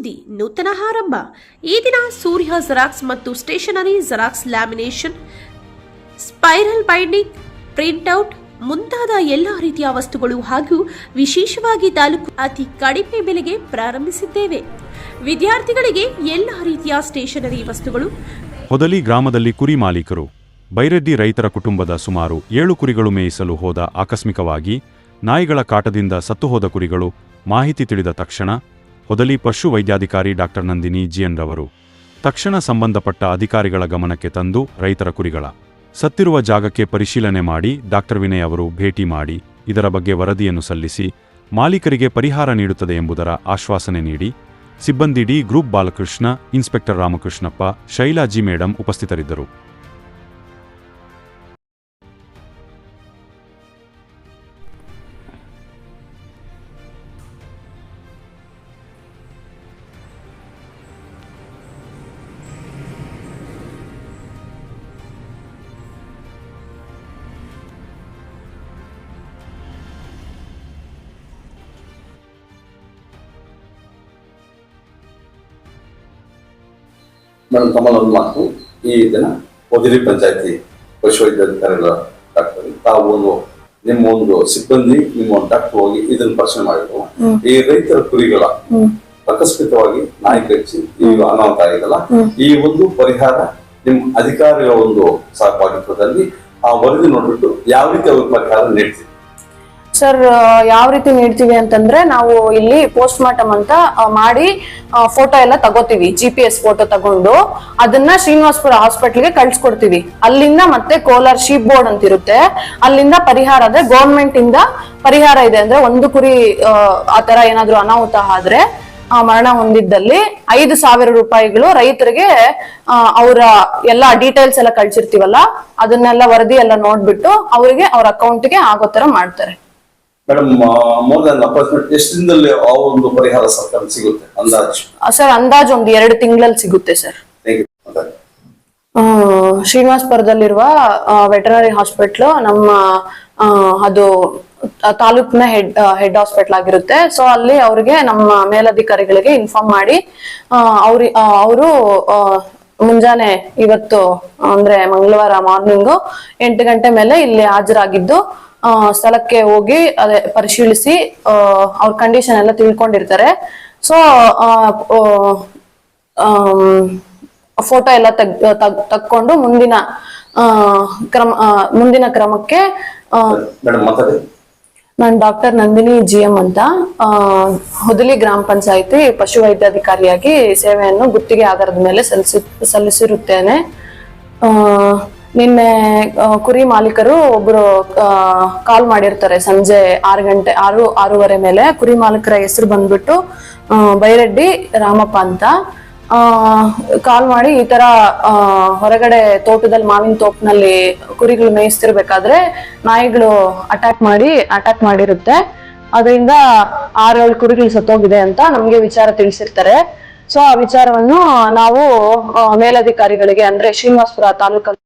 ಪ್ರೀತಿ ನೂತನ ಆರಂಭ. ಈ ದಿನ ಸೂರ್ಯ ಜೆರಾಕ್ಸ್ ಮತ್ತು stationery xerox lamination spiral binding printout ಮುಂತಾದ ಎಲ್ಲ ರೀತಿಯ ವಸ್ತುಗಳು ಹಾಗೂ ವಿಶೇಷವಾಗಿ ತಾಲೂಕು ಅತಿ ಕಡಿಮೆ ಬೆಲೆಗೆ ಪ್ರಾರಂಭಿಸಿದ್ದೇವೆ. ವಿದ್ಯಾರ್ಥಿಗಳಿಗೆ ಎಲ್ಲ ರೀತಿಯ ಸ್ಟೇಷನರಿ ವಸ್ತುಗಳು ಹೊದಲಿ ಗ್ರಾಮದಲ್ಲಿ ಕುರಿ ಮಾಲೀಕರು, ಬೈರೆಡ್ಡಿ ರೈತರ ಕುಟುಂಬದ ಸುಮಾರು ಏಳು ಕುರಿಗಳು ಮೇಯಿಸಲು ಹೋದ ಆಕಸ್ಮಿಕವಾಗಿ ನಾಯಿಗಳ ಕಾಟದಿಂದ ಸತ್ತುಹೋದ ಕುರಿಗಳು ಮಾಹಿತಿ ತಿಳಿದ ತಕ್ಷಣ ಹೊದಲಿ ಪಶು ವೈದ್ಯಾಧಿಕಾರಿ ಡಾಕ್ಟರ್ ನಂದಿನಿ ಜಿಎನ್ ರವರು. ತಕ್ಷಣ ಸಂಬಂಧಪಟ್ಟ ಅಧಿಕಾರಿಗಳ ಗಮನಕ್ಕೆ ತಂದು ರೈತರ ಕುರಿಗಳ ಸತ್ತಿರುವ ಜಾಗಕ್ಕೆ ಪರಿಶೀಲನೆ ಮಾಡಿ ಡಾಕ್ಟರ್ ವಿನಯ್ ಅವರು ಭೇಟಿ ಮಾಡಿ ಇದರ ಬಗ್ಗೆ ವರದಿಯನ್ನು ಸಲ್ಲಿಸಿ ಮಾಲೀಕರಿಗೆ ಪರಿಹಾರ ನೀಡುತ್ತದೆ ಎಂಬುದರ ಆಶ್ವಾಸನೆ ನೀಡಿ ಸಿಬ್ಬಂದಿ D group Balakrishna, inspector Ramakrishnappa, Shailaji madam ಉಪಸ್ಥಿತರಿದ್ದರು. ಮೇಡಮ್ ತಮ್ಮಲ್ಲೊಂದು ಮಾತು ಈ ದಿನ ಹೊದಿರಿ ಪಂಚಾಯತಿ ಪಶುವೈದ್ಯಾಧಿಕಾರಿಗಳ ಡಾಕ್ಟರ್. ತಾವು ಒಂದು ನಿಮ್ಮ ಒಂದು ಸಿಬ್ಬಂದಿ ನಿಮ್ಮ ಒಂದು ಡಾಕ್ಟರ್ ಹೋಗಿ ಇದನ್ನ ಪರಿಶೀಲನೆ ಮಾಡಿದ್ರು. ಈ ರೈತರ ಕುರಿಗಳ ಆಕಸ್ಮಿಕವಾಗಿ ನಾಯಿ ಕಚ್ಚಿ ಈಗ ಅನಾಹುತ ಆಗಿದಲ್ಲ ಈ ಒಂದು ಪರಿಹಾರ ನಿಮ್ಮ ಅಧಿಕಾರಿಗಳ ಒಂದು ಸಹಭಾಗಿತ್ವದಲ್ಲಿ ಆ ವರದಿ ನೋಡ್ಬಿಟ್ಟು ಯಾವ ರೀತಿ ಅವ್ರ ಪರಿಹಾರ ನೀಡ್ತೀವಿ ಸರ್ ಯಾವ ರೀತಿ ನೀಡ್ತೀವಿ ಅಂತಂದ್ರೆ ನಾವು ಇಲ್ಲಿ ಪೋಸ್ಟ್ ಮಾರ್ಟಮ್ ಅಂತ ಮಾಡಿ ಫೋಟೋ ಎಲ್ಲ ತಗೋತೀವಿ ಜಿ ಪಿ ಎಸ್ ಫೋಟೋ ತಗೊಂಡು. ಅದನ್ನ ಶ್ರೀನಿವಾಸಪುರ ಹಾಸ್ಪಿಟಲ್ಗೆ ಕಳ್ಸಿಕೊಡ್ತೀವಿ. ಅಲ್ಲಿಂದ ಮತ್ತೆ ಕೋಲಾರ್ ಶೀಪ್ ಬೋರ್ಡ್ ಅಂತ ಇರುತ್ತೆ. ಅಲ್ಲಿಂದ ಪರಿಹಾರ ಅಂದ್ರೆ ಗೌರ್ಮೆಂಟ್ ಇಂದ ಪರಿಹಾರ ಇದೆ ಅಂದ್ರೆ ಒಂದು ಕುರಿ ಆ, ತರ ಏನಾದ್ರು ಅನಾಹುತ ಆದ್ರೆ ಮರಣ ಹೊಂದಿದ್ದಲ್ಲಿ ಐದು ಸಾವಿರ ರೂಪಾಯಿಗಳು ರೈತರಿಗೆ ಅವರ ಎಲ್ಲ ಡೀಟೇಲ್ಸ್ ಎಲ್ಲ ಕಳ್ಸಿರ್ತೀವಲ್ಲ ಅದನ್ನೆಲ್ಲ ವರದಿ ಎಲ್ಲ ನೋಡ್ಬಿಟ್ಟು ಅವರಿಗೆ ಅವ್ರ ಅಕೌಂಟ್ಗೆ ಆಗೋ ತರ ಮಾಡ್ತಾರೆ. ಮೇಡಮ್ ಮೋರ್ ದನ್ ಅಪ್ರಾಕ್ಸಿಮೇಟ್ ಎಷ್ಟು ದಿನದಲ್ಲಿ ಆ ಒಂದು ಪರಿಹಾರ ಸರ್ಕಾರ ಸಿಗುತ್ತೆ? ಅಂದಾಜು. ಸರ್ ಅಂದಾಜು ಒಂದು ಎರಡು ತಿಂಗಳಲ್ಲಿ ಸಿಗುತ್ತೆ ಸರ್ ಶ್ರೀನಿವಾಸಪುರದಲ್ಲಿರುವ ವೆಟನರಿ ಹಾಸ್ಪಿಟ್ಲ್ ನಮ್ಮ ಅದು ತಾಲೂಕಿನ ಹೆಡ್ ಹೆಡ್ ಹಾಸ್ಪಿಟಲ್ ಆಗಿರುತ್ತೆ. ಸೊ ಅಲ್ಲಿ ಅವ್ರಿಗೆ ನಮ್ಮ ಮೇಲಧಿಕಾರಿಗಳಿಗೆ ಇನ್ಫಾರ್ಮ್ ಮಾಡಿ ಅವ್ರಿ ಅವರು ಮುಂಜಾನೆ ಇವತ್ತು ಅಂದ್ರೆ ಮಂಗಳವಾರ ಮಾರ್ನಿಂಗು ಎಂಟು ಗಂಟೆ ಮೇಲೆ ಇಲ್ಲಿ ಹಾಜರಾಗಿದ್ದು ಸ್ಥಳಕ್ಕೆ ಹೋಗಿ ಅದೇ ಪರಿಶೀಲಿಸಿ ಅವ್ರ ಕಂಡೀಷನ್ ಎಲ್ಲ ತಿಳ್ಕೊಂಡಿರ್ತಾರೆ. ಸೊ ಫೋಟೋ ಎಲ್ಲ ತೆಗ್ ತಗ್- ತಕ್ಕೊಂಡು ಮುಂದಿನ ಆ, ಕ್ರಮ ಮುಂದಿನ ಕ್ರಮಕ್ಕೆ ನಾನು ಡಾಕ್ಟರ್ ನಂದಿನಿ ಜಿ ಎಂ ಅಂತ. ಹುದಲಿ ಹೊದಲಿ ಗ್ರಾಮ ಪಂಚಾಯಿತಿ ಪಶುವೈದ್ಯಾಧಿಕಾರಿಯಾಗಿ ಸೇವೆಯನ್ನು ಗುತ್ತಿಗೆ ಆಧಾರದ ಮೇಲೆ ಸಲ್ಲಿಸಿ ಸಲ್ಲಿಸಿರುತ್ತೇನೆ. ಆ, ನಿನ್ನೆ ಕುರಿ ಮಾಲೀಕರು ಒಬ್ರು ಕಾಲ್ ಮಾಡಿರ್ತಾರೆ ಸಂಜೆ ಆರು ಗಂಟೆ, ಆರು, ಆರೂವರೆ ಮೇಲೆ. ಕುರಿ ಮಾಲೀಕರ ಹೆಸರು ಬಂದ್ಬಿಟ್ಟು ಬೈರೆಡ್ಡಿ ರಾಮಪ್ಪ ಅಂತ. ಕಾಲ್ ಮಾಡಿ ಈ ತರ ಹೊರಗಡೆ ತೋಟದಲ್ಲಿ, ಮಾವಿನ ತೋಪ್ನಲ್ಲಿ ಕುರಿಗಳು ಮೇಯಿಸ್ತಿರ್ಬೇಕಾದ್ರೆ ನಾಯಿಗಳು ಅಟ್ಯಾಕ್ ಮಾಡಿ ಅಟ್ಯಾಕ್ ಮಾಡಿರುತ್ತೆ. ಅದರಿಂದ ಆರೇಳು ಕುರಿಗಳು ಸತ್ತೋಗಿದೆ ಅಂತ ನಮ್ಗೆ ವಿಚಾರ ತಿಳಿಸಿರ್ತಾರೆ. ಸೊ ಆ ವಿಚಾರವನ್ನು ನಾವು ಮೇಲಧಿಕಾರಿಗಳಿಗೆ, ಅಂದ್ರೆ ಶ್ರೀನಿವಾಸಪುರ ತಾಲೂಕಲ್ಲಿ